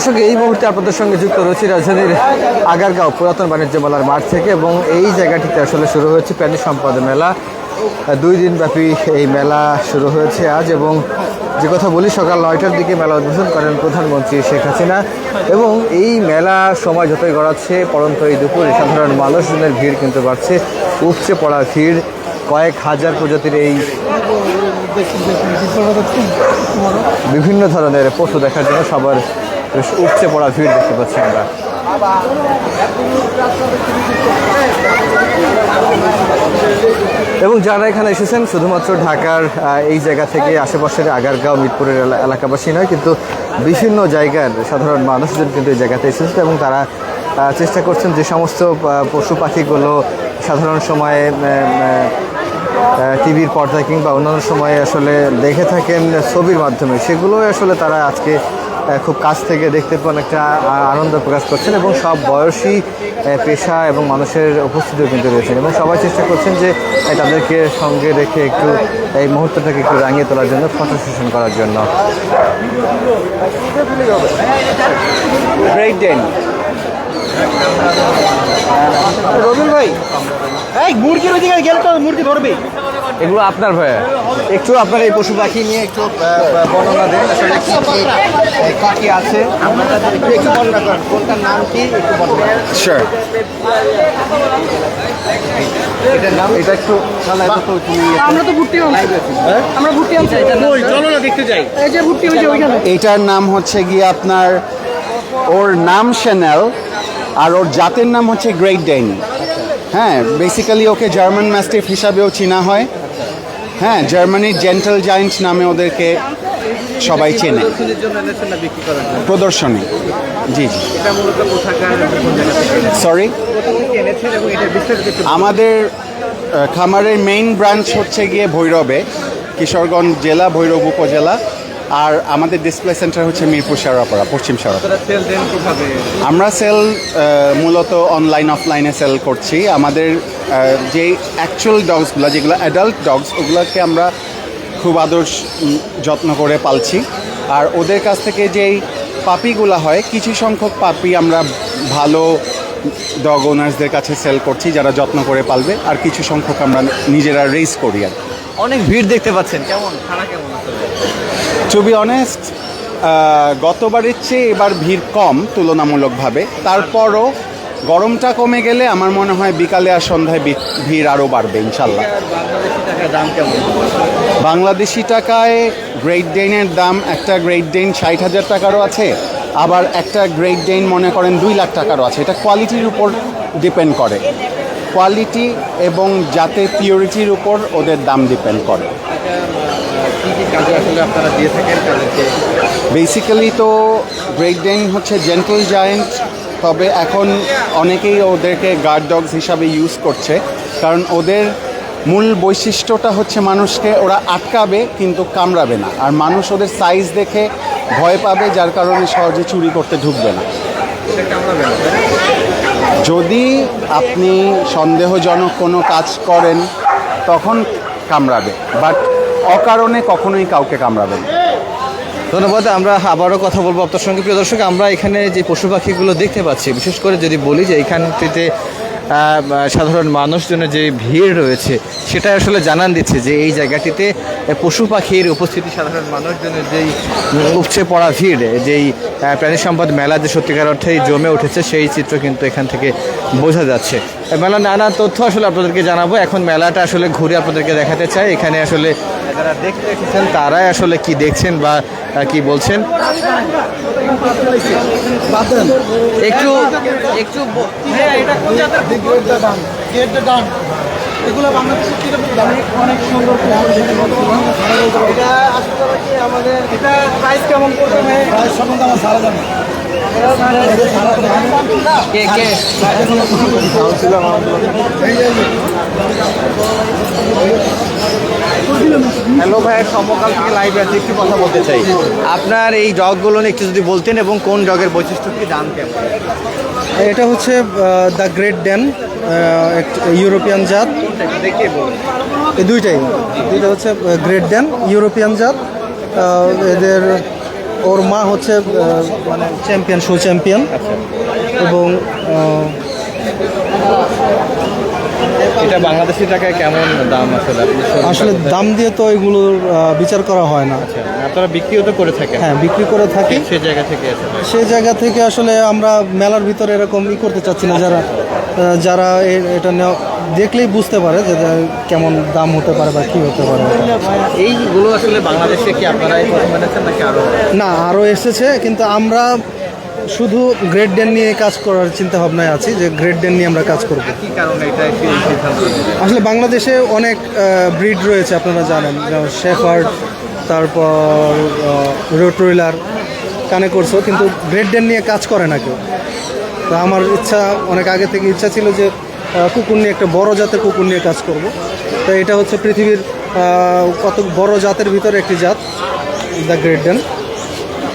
দর্শক, এই মুহূর্তে আপনাদের সঙ্গে যুক্ত রয়েছে রাজধানীর আগারগাঁও পুরাতন বাণিজ্য মেলার মাঠ থেকে এবং এই জায়গাটিতে আসলে শুরু হয়েছে প্রাণী সম্পদ মেলা। দুই দিন ব্যাপী এই মেলা শুরু হয়েছে আজ এবং যে কথা বলি, সকাল নয়টার দিকে মেলা উদ্বোধন করেন প্রধানমন্ত্রী শেখ হাসিনা এবং এই মেলা সময় যতই গড়াচ্ছে, পরন্ত এই দুপুরে সাধারণ মানুষজনের ভিড় কিন্তু বাড়ছে, উপচে পড়া ভিড়। কয়েক হাজার প্রজাতির এই বিভিন্ন ধরনের পশু দেখার জন্য সবার বেশ পড়া ভিড় দেখতে পাচ্ছি আমরা। এবং যারা এখানে এসেছেন, শুধুমাত্র ঢাকার এই জায়গা থেকে আশেপাশের আগারগাঁও, মিরপুরের এলা- এলাকাবাসী নয়, কিন্তু বিভিন্ন জায়গার সাধারণ মানুষজন কিন্তু এই জায়গাতে এসেছে এবং তারা চেষ্টা করছেন যে সমস্ত পশু পাখিগুলো সাধারণ সময়ে টিভির পর্দায় কিংবা অন্যান্য সময়ে আসলে দেখে থাকেন ছবির মাধ্যমে। সেগুলোই আসলে তারা আজকে খুব কাছ থেকে দেখতে পান একটা আনন্দ প্রকাশ করছেন এবং সব বয়সী পেশা এবং মানুষের উপস্থিতিও কিন্তু রয়েছেন। এবং সবাই চেষ্টা করছেন যে তাদেরকে সঙ্গে রেখে একটু এই মুহূর্তটাকে একটু রাঙিয়ে তোলার জন্য ফটো সেশন করার জন্য। রবিন ভাই এই মুরগির ওই দিকে গেলে তো মুরগি ধরবে এগুলো আপনার ভাইয়া? একটু আপনার এই পশু পাখি নিয়ে একটু বর্ণনা দেন আসলে কি কি কি আছে? একটু একটু বর্ণনা করেন। কোনটার নাম কি? একটু বর্ণনা শিওর এটার নাম? এটা একটু শালা, এটা তো তুমি আমরা তো ভুট্টি আমরা ভুট্টি আনছি চলো না দেখতে যাই। এই যে ভুট্টি ওই ওইখানে। এটার নাম হচ্ছে গিয়ে আপনার ওর নাম শ্যানেল আর ওর জাতের নাম হচ্ছে গ্রেট ডেন হ্যাঁ বেসিক্যালি ওকে জার্মান ম্যাস্টিফ হিসাবেও চেনা হয়। হ্যাঁ জার্মানির জেন্টাল জায়েন্ট নামে ওদেরকে সবাই চেনে। প্রদর্শনী। জি জি? সরি আমাদের খামারের মেইন ব্রাঞ্চ হচ্ছে গিয়ে ভৈরবে, কিশোরগঞ্জ জেলা, ভৈরব উপজেলা। আর আমাদের ডিসপ্লে সেন্টার হচ্ছে মিরপুর শেওড়াপাড়া পশ্চিম শেওড়াপাড়া। আমরা সেল মূলত অনলাইন অফলাইনে সেল করছি। আমাদের যে অ্যাকচুয়াল ডগসগুলো যেগুলো অ্যাডাল্ট ডগস ওগুলোকে আমরা খুব আদর্শ যত্ন করে পালছি। আর ওদের কাছ থেকে যেই পাপিগুলো হয় কিছু সংখ্যক পাপি আমরা ভালো ডগ ওনার্সদের কাছে সেল করছি যারা যত্ন করে পালবে। আর কিছু সংখ্যক আমরা নিজেরা রেস করি আর অনেক ভিড় দেখতে পাচ্ছেন। কেমন? খানা কেমন? টু বি অনেস্ট গতবারের চেয়ে এবার ভিড় কম তুলনামূলকভাবে। তারপরও গরমটা কমে গেলে আমার মনে হয় বিকালে আর সন্ধ্যায় ভিড় আরও বাড়বে ইনশাল্লাহ। বাংলাদেশি টাকায় গ্রেট ডেইনের দাম একটা গ্রেট ডেইন ষাট হাজার টাকারও আছে আবার একটা গ্রেট ডেইন মনে করেন দুই লাখ টাকারও আছে। এটা কোয়ালিটির উপর ডিপেন্ড করে। কোয়ালিটি এবং জাতের পিওরিটির উপর ওদের দাম ডিপেন্ড করে। এটা কি কি কাজে আসলে আপনারা দিয়ে থাকেন তাদেরকে? বেসিক্যালি তো গ্রেট ডেন হচ্ছে জেন্টল জায়েন্ট তবে এখন অনেকেই ওদেরকে গার্ড ডগস হিসাবে ইউজ করছে। কারণ ওদের মূল বৈশিষ্ট্যটা হচ্ছে মানুষকে ওরা আটকাবে কিন্তু কামড়াবে না। আর মানুষ ওদের সাইজ দেখে ভয় পাবে যার কারণে সহজে চুরি করতে ঢুকবে না? যদি আপনি সন্দেহজনক কোনো কাজ করেন তখন কামড়াবে। বাট অকারণে কখনোই কাউকে কামড়াবে না। ধন্যবাদ, আমরা আবারও কথা বলব আপনার সঙ্গে। প্রিয় দর্শক, আমরা এখানে যে পশু পাখিগুলো দেখতে পাচ্ছি, বিশেষ করে যদি বলি যে এখানটিতে সাধারণ মানুষজনের যে ভিড় রয়েছে সেটা আসলে জানান দিচ্ছে যে এই জায়গাটিতে পশু পাখির উপস্থিতি, সাধারণ মানুষজনের যেই উপচে পড়া ভিড়, যেই প্রাণী সম্পদ মেলা যে সত্যিকার অর্থেই জমে উঠেছে, সেই চিত্র কিন্তু এখান থেকে বোঝা যাচ্ছে। মেলার নানা তথ্য আসলে আপনাদেরকে জানাব। এখন মেলাটা আসলে ঘুরে আপনাদেরকে দেখাতে চাই। এখানে আসলে যারা দেখতে এসেছেন তারাই আসলে কি দেখছেন বা কি বলছেন? একটু একটু এগুলো বাংলাদেশের থেকে অনেক সুন্দর এটা আসলে আমাদের এটা প্রাইস কেমন পড়বে? প্রাইস সম্বন্ধে আমার সারা জানে কে কে ভাইয়ের সমকাল থেকে লাইভ আছে একটু কথা বলতে চাই। আপনার এই ডগগুলো নিয়ে একটু যদি বলতেন এবং কোন ডগের বৈশিষ্ট্য কি কেমন? এটা হচ্ছে দ্য গ্রেট ড্যান ইউরোপিয়ান জাত। এই দুইটাই। দুইটা হচ্ছে গ্রেট ড্যান ইউরোপিয়ান জাত। এদের ওর মা হচ্ছে মানে চ্যাম্পিয়ন শো চ্যাম্পিয়ন এবং এটা বাংলাদেশি টাকায় কেমন দাম আসলে? আসলে দাম দিয়ে তো এগুলোর বিচার করা হয় না। আপনারা বিক্রিও তো করে থাকেন। হ্যাঁ বিক্রি করে থাকি। সে জায়গা থেকে সেই জায়গা থেকে আসলে আমরা মেলার ভিতরে এরকম ই করতে চাচ্ছি না যারা যারা এটা নেওয়া- দেখলেই বুঝতে পারে যে কেমন দাম হতে পারে বা কী হতে পারে। এইগুলো আসলে বাংলাদেশে কি আপনারা না আরও এসেছে কিন্তু আমরা শুধু গ্রেড ডেন নিয়ে কাজ করার চিন্তা ভাবনায় আছি যে গ্রেড ডেন নিয়ে আমরা কাজ করব? আসলে বাংলাদেশে অনেক ব্রিড রয়েছে আপনারা জানেন। যেমন শেফার্ড তারপর রোট্রুইলার কানে করছ কিন্তু গ্রেড ডেন নিয়ে কাজ করে না কেউ। তো আমার ইচ্ছা অনেক আগে থেকে ইচ্ছা ছিল যে কুকুর নিয়ে একটা বড় জাতের কুকুর নিয়ে কাজ করব। তো এটা হচ্ছে পৃথিবীর কত বড় জাতের ভিতরে একটি জাত দ্য গ্রেট ডেন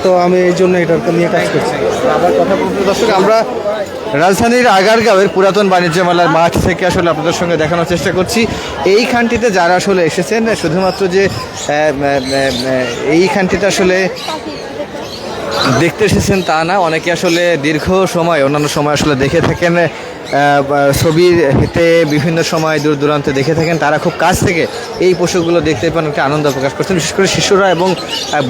তো আমি এই জন্য এটার নিয়ে কাজ করছি। আবার কথা বলতে দর্শক আমরা রাজধানীর আগারগাঁওয়ের পুরাতন বাণিজ্য মেলার মাঠ থেকে আসলে আপনাদের সঙ্গে দেখানোর চেষ্টা করছি। এইখানটিতে যারা আসলে এসেছেন শুধুমাত্র যে আহ, আহ, আহ, এই খানটিতে আসলে দেখতে এসেছেন তা না, অনেকে আসলে দীর্ঘ সময়, অন্যান্য সময় আসলে দেখে থাকেন বা ছবিতে বিভিন্ন সময় দূর দূরান্তে দেখে থাকেন, তারা খুব কাছ থেকে এই পশুগুলো দেখতে পান একটা আনন্দ প্রকাশ করছেন, বিশেষ করে শিশুরা এবং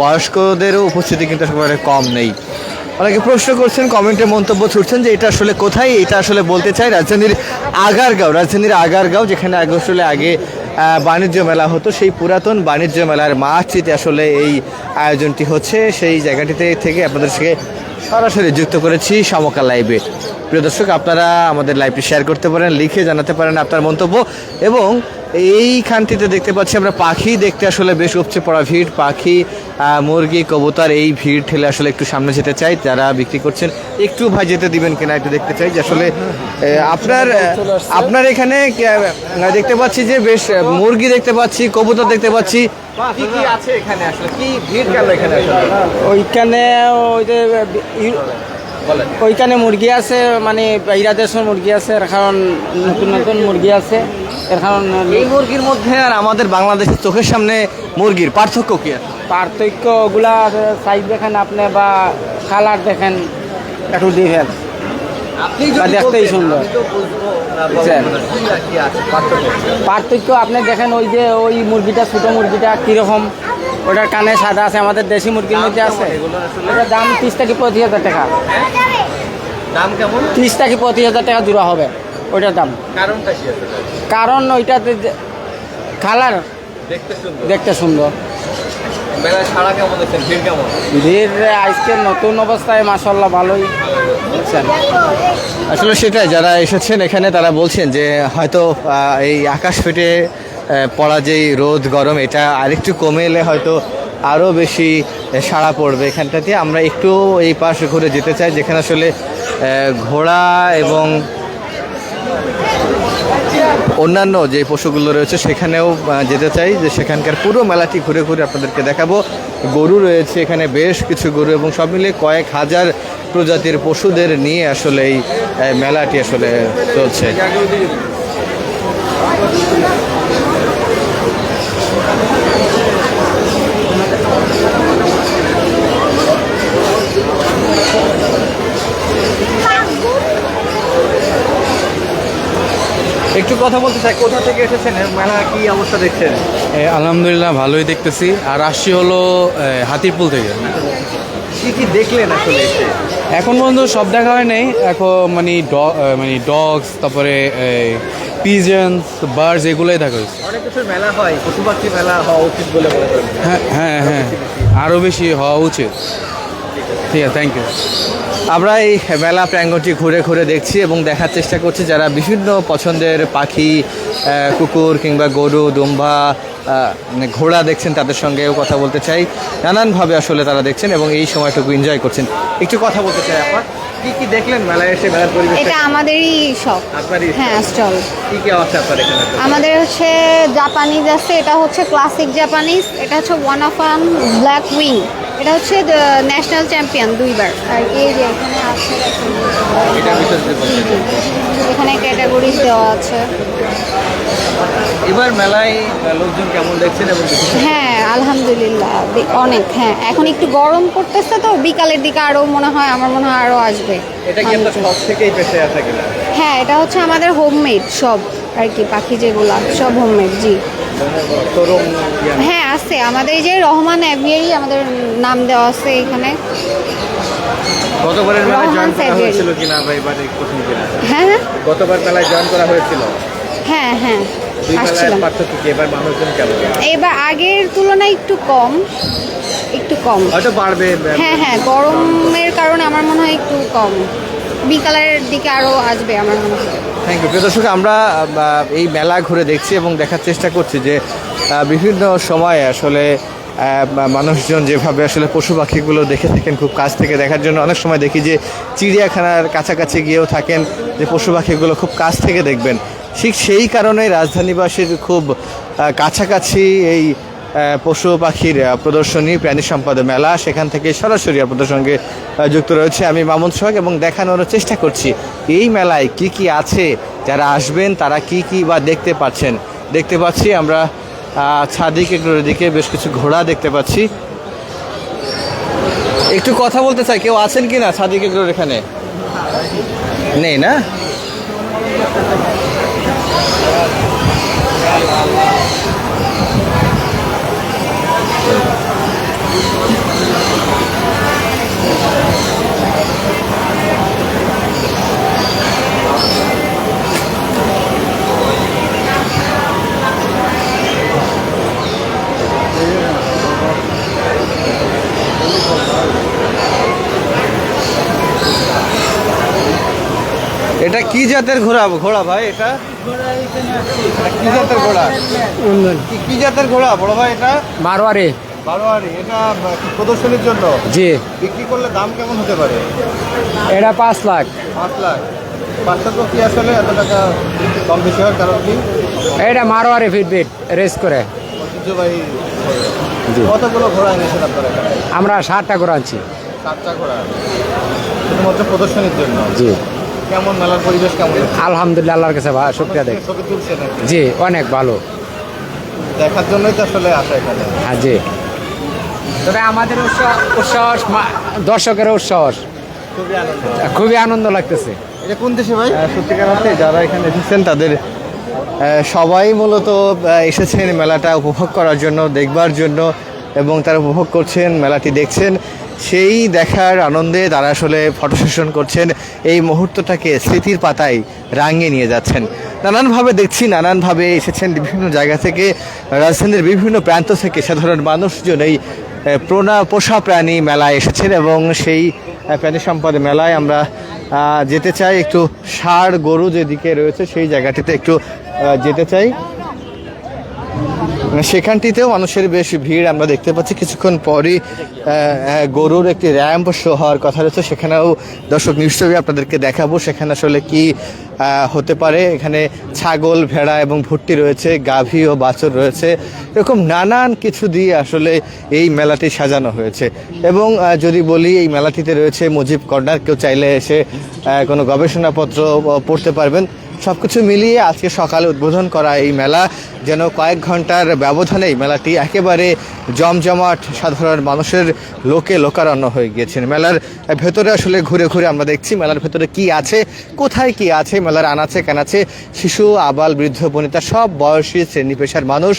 বয়স্কদেরও উপস্থিতি কিন্তু একেবারে কম নেই। অনেকে প্রশ্ন করছেন, কমেন্টে মন্তব্য ছুটছেন যে এটা আসলে কোথায়, এটা আসলে বলতে চাই, রাজধানীর আগারগাঁও রাজধানীর আগারগাঁও, যেখানে আসলে আগে বাণিজ্য মেলা হতো। সেই পুরাতন বাণিজ্য মেলার মাছটিতে আসলে এই আয়োজনটি হচ্ছে। সেই জায়গাটিতে থেকে আপনাদের সঙ্গে সরাসরি যুক্ত করেছি সমকাল লাইভে। প্রিয় দর্শক আপনারা আমাদের লাইভটি শেয়ার করতে পারেন লিখে জানাতে পারেন আপনার মন্তব্য এবং এইখানটিতে দেখতে পাচ্ছি আমরা পাখি দেখতে আসলে বেশ উপচে পড়া ভিড়। পাখি মুরগি কবুতর এই ভিড় ঠেলে আসলে একটু সামনে যেতে চাই। যারা বিক্রি করছেন একটু ভাই যেতে দিবেন কিনা একটু দেখতে চাই যে আসলে আপনার আপনার এখানে দেখতে পাচ্ছি যে বেশ মুরগি দেখতে পাচ্ছি কবুতর দেখতে পাচ্ছি। কি কি আছে এখানে আসলে? কি ভিড় কেন এখানে আসলে? ওইখানে ওই যে ওইখানে মুরগি আছে মানে বাইরা দেশের মুরগি আছে এর কারণ নতুন নতুন মুরগি আছে এর কারণ এই মুরগির মধ্যে আর আমাদের বাংলাদেশের চোখের সামনে মুরগির পার্থক্য কি আছে? পার্থক্য ওগুলা সাইজ দেখেন আপনি বা কালার দেখেন একটু ডিফারেন্স দেখতেই সুন্দর। পার্থক্য আপনি দেখেন ওই যে ওই মুরগিটা ছোটো মুরগিটা কীরকম? ওটার কানে সাদা আছে আমাদের দেশি মুরগির মধ্যে আছে। ওটার দাম ত্রিশ থেকে পঁচিশ হাজার টাকা। দাম কেমন? ত্রিশ থেকে পঁচিশ হাজার টাকা জোড়া হবে ওইটার দাম। কারণটা কারণ ওইটাতে কালার দেখতে সুন্দর। ভিড় কেমন? ভিড় আজকে নতুন অবস্থায় মাসাল্লাহ ভালোই আসলে সেটাই যারা এসেছেন এখানে তারা বলছেন যে হয়তো এই আকাশ ফেটে পড়া যেই রোদ গরম, এটা আরেকটু কমে এলে হয়তো আরও বেশি সাড়া পড়বে এখানটাতে। আমরা একটু এই পাশ ঘুরে যেতে চাই, যেখানে আসলে ঘোড়া এবং অন্যান্য যে পশুগুলো রয়েছে, সেখানেও যেতে চাই। যে সেখানকার পুরো মেলাটি ঘুরে ঘুরে আপনাদেরকে দেখাবো। গরু রয়েছে এখানে, বেশ কিছু গরু এবং সব মিলে কয়েক হাজার প্রজাতির পশুদের নিয়ে আসলে এই মেলাটি আসলে চলছে। একটু কথা বলতে চাই কোথা থেকে এসেছেন? মেলা কি অবস্থা দেখছেন? আলহামদুলিল্লাহ ভালোই দেখতেছি। আর আসছি হলো হাতিরপুল থেকে। কি কি দেখলেন আসলে এসে? এখন পর্যন্ত সব দেখা হয় নাই। এখন মানে ড- মানে ডগস তারপরে পিজেন্স বার্ডস এগুলোই দেখা হয়েছে। অনেক কিছুর মেলা হয় পশু পাখি মেলা হওয়া উচিত বলে মনে হ্যাঁ হ্যাঁ হ্যাঁ। আরও বেশি হওয়া উচিত। ঠিক আছে থ্যাংক ইউ আমরা এই মেলা প্রাঙ্গনটি ঘুরে ঘুরে দেখছি এবং দেখার চেষ্টা করছি যারা বিভিন্ন পছন্দের পাখি কুকুর কিংবা গরু, দুম্বা মানে ঘোড়া দেখছেন, তাদের সঙ্গেও কথা বলতে চাই। নানানভাবে আসলে তারা দেখছেন এবং এই সময়টুকু এনজয় করছেন। একটু কথা বলতে চাই আপনার। কি কি দেখলেন মেলায় এসে মেলার পরিবেশ এটা আমাদেরই শখ। আপনারই হ্যাঁ স্টল। কি কি আছে আপনার এখানে? আমাদের হচ্ছে জাপানিজ আছে এটা হচ্ছে ক্লাসিক জাপানিজ এটা হচ্ছে one of an black wing এটা হচ্ছে ন্যাশনাল চ্যাম্পিয়ন দুইবার। আর এই যে এখানে আছে। এখানে দেওয়া আছে। এবার মেলায় লোকজন কেমন দেখছেন এবং হ্যাঁ আলহামদুলিল্লাহ। অনেক হ্যাঁ। এখন একটু গরম পড়তেছে তো বিকালের দিকে আরও মনে হয় আমার মনে হয় আরও আসবে। এটা কি আপনার সব থেকেই পেশে আছে কিনা? হ্যাঁ এটা হচ্ছে আমাদের হোমমেড সব আর কি পাখি যেগুলা সব হোমমেড জি। হ্যাঁ আছে। আমাদের এই যে রহমান অ্যাভিয়ারি আমাদের নাম দেওয়া আছে এখানে। গতবারের মেলায় জয়েন করা হয়েছিল কিনা বা এবারে প্রথম কিনা? হ্যাঁ হ্যাঁ। গতবার মেলায় জয়েন করা হয়েছিল? হ্যাঁ হ্যাঁ। আসছিলাম। এবার আগের তুলনায় একটু কম একটু কম। হয়তো বাড়বে হ্যাঁ হ্যাঁ গরমের কারণে আমার মনে হয় একটু কম। বিকালের দিকে আরও আসবে আমার মনে হয়। থ্যাংক ইউ প্রিয় দর্শক আমরা এই মেলা ঘুরে দেখছি এবং দেখার চেষ্টা করছি যে বিভিন্ন সময়ে আসলে মানুষজন যেভাবে আসলে পশু পাখিগুলো দেখে থাকেন, খুব কাছ থেকে দেখার জন্য অনেক সময় দেখি যে চিড়িয়াখানার কাছাকাছি গিয়েও থাকেন, যে পশু পাখিগুলো খুব কাছ থেকে দেখবেন। ঠিক সেই কারণে রাজধানীবাসীর খুব কাছাকাছি এই পশু পাখির প্রদর্শনী, প্রাণী সম্পদ মেলা, সেখান থেকে সরাসরি আপনাদের সঙ্গে যুক্ত রয়েছে আমি মামুন সোহাগ এবং দেখানোর চেষ্টা করছি, এই মেলায় কি কি আছে, যারা আসবেন, তারা কি কি বা দেখতে পাচ্ছেন? দেখতে পাচ্ছি আমরা ছাদিক এগুলোর দিকে বেশ কিছু ঘোড়া দেখতে পাচ্ছি। একটু কথা বলতে চাই, কেউ আছেন কি না ছাদিক এগুলোর এখানে? নেই না এটা কি জাতের ঘোড়া ঘোড়া ভাই এটা? কি জাতের ঘোড়া? কি- জাতের ঘোড়া? বড় ভাই এটা? মারোয়ারি বারোয়ারি এটা প্রদর্শনীর জন্য? জি। বিক্রি করলে দাম কেমন হতে পারে? এটা পাঁচ লাখ। পাঁচ লাখ। কি আসলে এত টাকা কম বেশি হওয়ার কারণ কি? এটা মারোয়ারি ফিটবিট রেস করে। কতগুলো ঘোড়া এনেছেন আপনারা আমরা ষাটটা করে আনছি। সাতটা ঘোড়া। শুধুমাত্র প্রদর্শনীর জন্য? জি। কেমন মেলার পরিবেশ কেমন? আলহামদুলিল্লাহ আল্লাহর কাছে ভা- শুক্রিয়া দেখ ছবি তুলছেন জি অনেক ভালো। দেখার জন্যই তো আসলে আসা এখানে। হ্যাঁ জি। তবে আমাদের উৎসাহ উৎসাহস মা- দর্শকের উৎসাহস খুবই আনন্দ। খুবই আনন্দ লাগতেছে। এটা কোন দেশে ভাই? সত্যিকার অর্থে যারা এখানে এসেছেন তাদের সবাই মূলত এসেছেন মেলাটা উপভোগ করার জন্য দেখবার জন্য এবং তারা উপভোগ করছেন মেলাটি দেখছেন। সেই দেখার আনন্দে তারা আসলে ফটো সেশন করছেন। এই মুহূর্তটাকে স্মৃতির পাতায় রাঙিয়ে নিয়ে যাচ্ছেন। নানানভাবে দেখছি, নানানভাবে এসেছেন বিভিন্ন জায়গা থেকে, রাজধানীর বিভিন্ন প্রান্ত থেকে সাধারণ মানুষজন এই প্রণা, পোষা প্রাণী মেলায় এসেছেন এবং সেই প্রাণী সম্পদ মেলায় আমরা যেতে চাই। একটু ষাড় গরু যেদিকে রয়েছে সেই জায়গাটিতে একটু যেতে চাই। সেখানটিতেও মানুষের বেশ ভিড় আমরা দেখতে পাচ্ছি। কিছুক্ষণ পরই গরুর একটি র্যাম্প শো হওয়ার কথা রয়েছে। সেখানেও দর্শক নিশ্চয়ই আপনাদেরকে দেখাবো সেখানে আসলে কি হতে পারে। এখানে ছাগল, ভেড়া এবং ভুট্টি রয়েছে, গাভী ও বাছর রয়েছে। এরকম নানান কিছু দিয়ে আসলে এই মেলাটি সাজানো হয়েছে। এবং যদি বলি, এই মেলাটিতে রয়েছে মুজিব কর্নার। কেউ চাইলে এসে কোনো গবেষণাপত্র পড়তে পারবেন। সব কিছু মিলিয়ে আজকে সকালে উদ্বোধন করা এই মেলা যেন কয়েক ঘণ্টার ব্যবধানেই মেলাটি একেবারে জমজমাট সাধারণ মানুষের লোকে লোকারণ্য হয়ে গিয়েছেন। মেলার ভেতরে আসলে ঘুরে ঘুরে আমরা দেখছি মেলার ভেতরে কি আছে, কোথায় কি আছে, মেলার আনাচে কানাচে শিশু, আবাল, বৃদ্ধ, বনিতা সব বয়সী শ্রেণি পেশার মানুষ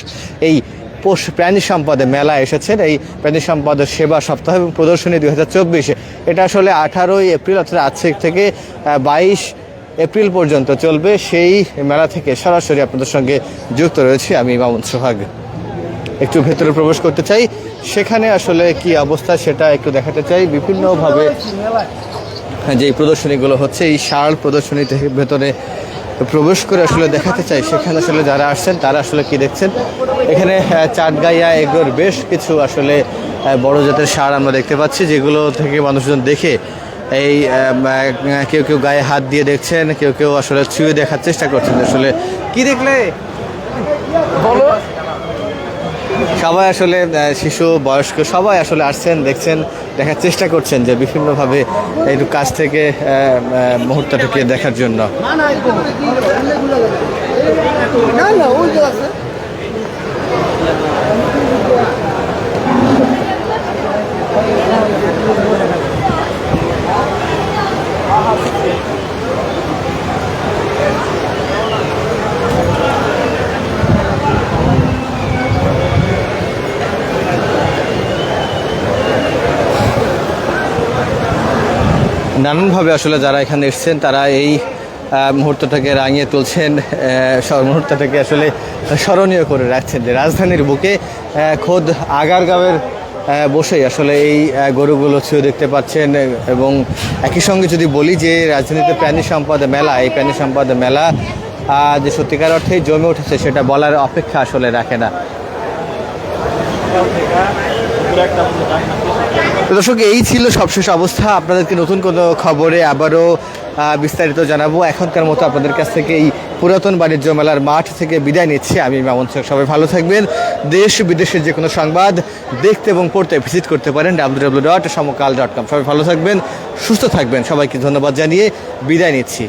এই পোষ প্রাণী সম্পদে মেলা এসেছেন। এই প্রাণী সম্পদ সেবা সপ্তাহ এবং প্রদর্শনী দুই এটা আসলে আঠারোই এপ্রিল অর্থাৎ আজ থেকে বাইশ এপ্রিল পর্যন্ত চলবে। সেই মেলা থেকে সরাসরি আপনাদের সঙ্গে যুক্ত রয়েছে আমি মামুন সোহাগ। একটু ভেতরে প্রবেশ করতে চাই। সেখানে আসলে কি অবস্থা সেটা একটু দেখাতে চাই। বিভিন্নভাবে যে প্রদর্শনীগুলো হচ্ছে, এই শাল প্রদর্শনী থেকে ভেতরে প্রবেশ করে আসলে দেখাতে চাই। সেখানে আসলে যারা আসছেন, তারা আসলে কি দেখছেন? এখানে চাটগাইয়া এগুলোর বেশ কিছু আসলে বড় জাতের সার আমরা দেখতে পাচ্ছি, যেগুলো থেকে মানুষজন দেখে এই কেউ কেউ গায়ে হাত দিয়ে দেখছেন কেউ কেউ আসলে ছুঁয়ে দেখার চেষ্টা করছেন আসলে। কি দেখলে? বলো। সবাই আসলে শিশু বয়স্ক সবাই আসলে আসছেন দেখছেন দেখার চেষ্টা করছেন যে বিভিন্নভাবে এই কাছ থেকে মুহূর্তটাকে দেখার জন্য। নানানভাবে আসলে যারা এখানে এসছেন, তারা এই মুহূর্তটাকে রাঙিয়ে তুলছেন মুহূর্তটাকে আসলে স্মরণীয় করে রাখছেন যে রাজধানীর বুকে খোদ আগারগাঁওয়ের বসেই আসলে এই গরুগুলো ছুঁয়ে দেখতে পাচ্ছেন এবং একই সঙ্গে যদি বলি যে রাজধানীতে প্রাণী সম্পদ মেলা, এই প্রাণী সম্পদ মেলা যে সত্যিকার অর্থেই জমে উঠেছে সেটা বলার অপেক্ষা আসলে রাখে না। দর্শক, এই ছিল সবশেষ অবস্থা। আপনাদেরকে নতুন কোনো খবরে আবারও বিস্তারিত জানাব। এখনকার মতো আপনাদের কাছ থেকে এই পুরাতন বাণিজ্য মেলার মাঠ থেকে বিদায় নিচ্ছি। আমি মামুন শেখ সবাই ভালো থাকবেন। দেশ বিদেশের যে কোনো সংবাদ দেখতে এবং পড়তে ভিজিট করতে পারেন W W dot Samakal dot com. সবাই ভালো থাকবেন, সুস্থ থাকবেন। সবাইকে ধন্যবাদ জানিয়ে বিদায় নিচ্ছি।